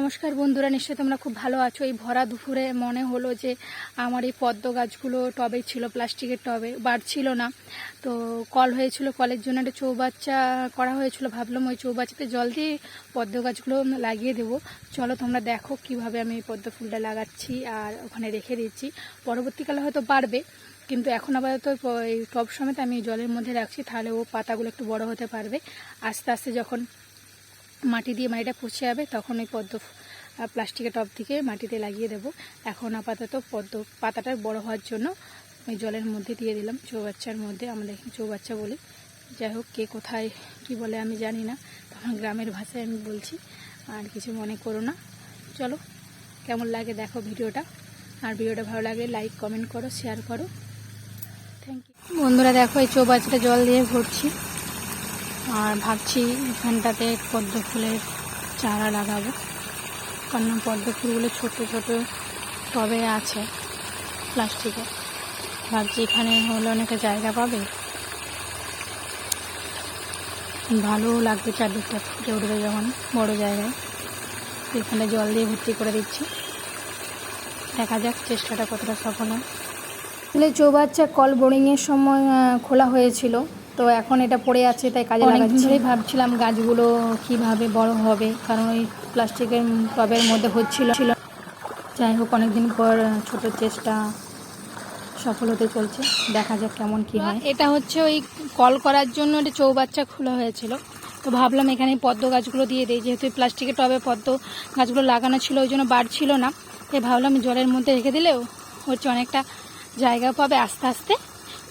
নমস্কার বন্ধুরা, নিশ্চয়ই তোমরা খুব ভালো আছো। এই ভরা দুপুরে মনে হলো যে আমার এই পদ্ম গাছগুলো টবে ছিল, প্লাস্টিকের টবে, বাড়ছিল না। তো কল হয়েছিল, কলের জন্য একটা চৌবাচ্চা করা হয়েছিল, ভাবলাম ওই চৌবাচ্চাতে জল দিয়ে পদ্ম গাছগুলো লাগিয়ে দেবো। চলো তোমরা দেখো কীভাবে আমি এই পদ্ম ফুলটা লাগাচ্ছি আর ওখানে রেখে দিচ্ছি। পরবর্তীকালে হয়তো বাড়বে, কিন্তু এখন আপাতত এই টব সমেত আমি জলের মধ্যে রাখছি, তাহলে ও পাতাগুলো একটু বড় হতে পারবে। আস্তে আস্তে যখন মাটি দিয়ে মাটিটা পচে যাবে, তখন ওই পদ্ম প্লাস্টিকের টব থেকে মাটিতে লাগিয়ে দেব। এখন আপাতত পদ্ম পাতাটা বড় হওয়ার জন্য ওই জলের মধ্যে দিয়ে দিলাম, চৌবাচ্চার মধ্যে আমরা এখানে চৌবাচ্চা বলি। যাই হোক, কে কোথায় কি বলে আমি জানি না, তখন গ্রামের ভাষায় আমি বলছি, আর কিছু মনে করো না। চলো, কেমন লাগে দেখো ভিডিওটা। আর ভিডিওটা ভালো লাগলে লাইক কমেন্ট করো শেয়ার করো। থ্যাংক ইউ বন্ধুরা দেখো, এই চৌবাচ্চাটা জল দিয়ে ভরছি। আর ভাবছি এখানটাতে পদ্ম ফুলের চারা লাগাবো। কারণ পদ্ম ফুলগুলো ছোট ছোট টবে আছে প্লাস্টিকে। ভাবছি এখানে হলে অনেকটা জায়গা পাবে। ভালো লাগবে চারদিকটা, ফুটে উঠবে যখন বড় জায়গায়। এখানে জল দিয়ে ভর্তি করে দিচ্ছি। দেখা যাক চেষ্টাটা কতটা সফল হয়। চৌবাচ্চা কল বোরিংয়ের সময় খোলা হয়েছিল। তো এখন এটা পড়ে আছে তাই কাজে লাগাচ্ছি। ধরেই ভাবছিলাম গাছগুলো কীভাবে বড় হবে কারণ ওই প্লাস্টিকের টবের মধ্যে হচ্ছিল। ছিল যাই হোক অনেকদিন পর ছোট চেষ্টা সফল হতে চলছে। দেখা যাক কেমন কি হয়। এটা হচ্ছে ওই কল করার জন্য একটা চৌবাচ্চা খোলা হয়েছিল। তো ভাবলাম এখানে পদ্ম গাছগুলো দিয়ে দিই যেহেতু প্লাস্টিকের টবে পদ্ম গাছগুলো লাগানো ছিল ওই জন্য বাড়ছিল না। তাই ভাবলাম জলের মধ্যে রেখে দিলেও হচ্ছে অনেকটা জায়গা পাবে। আস্তে আস্তে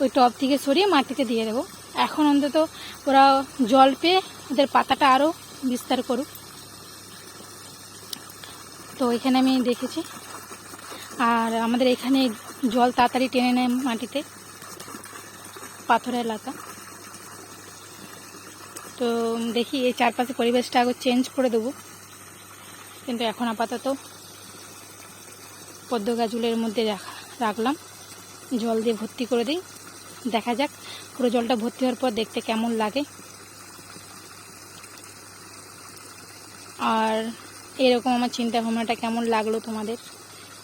ওই টব থেকে সরিয়ে মাটিতে দিয়ে দেবো। এখন অন্তত ওরা জল পেয়ে ওদের পাতাটা আরও বিস্তার করুক। তো এখানে আমি দেখেছি। আর আমাদের এখানে জল তাড়াতাড়ি টেনে নেয় মাটিতে। পাথর এলাকা তো দেখি এই চারপাশে পরিবেশটা আগে চেঞ্জ করে দেবো। কিন্তু এখন আপাতত পদ্ম গাছগুলোর মধ্যে রাখা রাখলাম। জল দিয়ে ভর্তি করে দিই। দেখা যাক। পুরো জলটা ভর্তি হওয়ার পর দেখতে কেমন লাগে। আর এরকম আমার চিন্তা ভাবনাটা কেমন লাগল তোমাদের,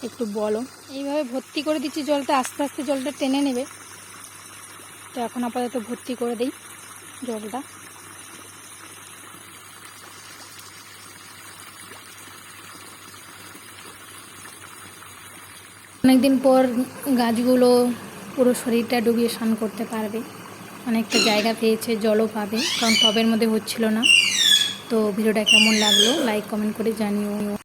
একটু বলো। এইভাবে ভর্তি করে দিচ্ছি জলটা, আস্তে আস্তে জলটা টেনে নেবে। তো এখন আপাতত ভর্তি করে দিই জলটা। অনেকদিন পর গাছগুলো পুরো শরীরটা ডুবিয়ে স্নান করতে পারবে। অনেকটা জায়গা পেয়েছে, জলও পাবে, কারণ টবের মধ্যে হচ্ছিল না। তো ভিডিওটা কেমন লাগল লাইক কমেন্ট করে জানিও।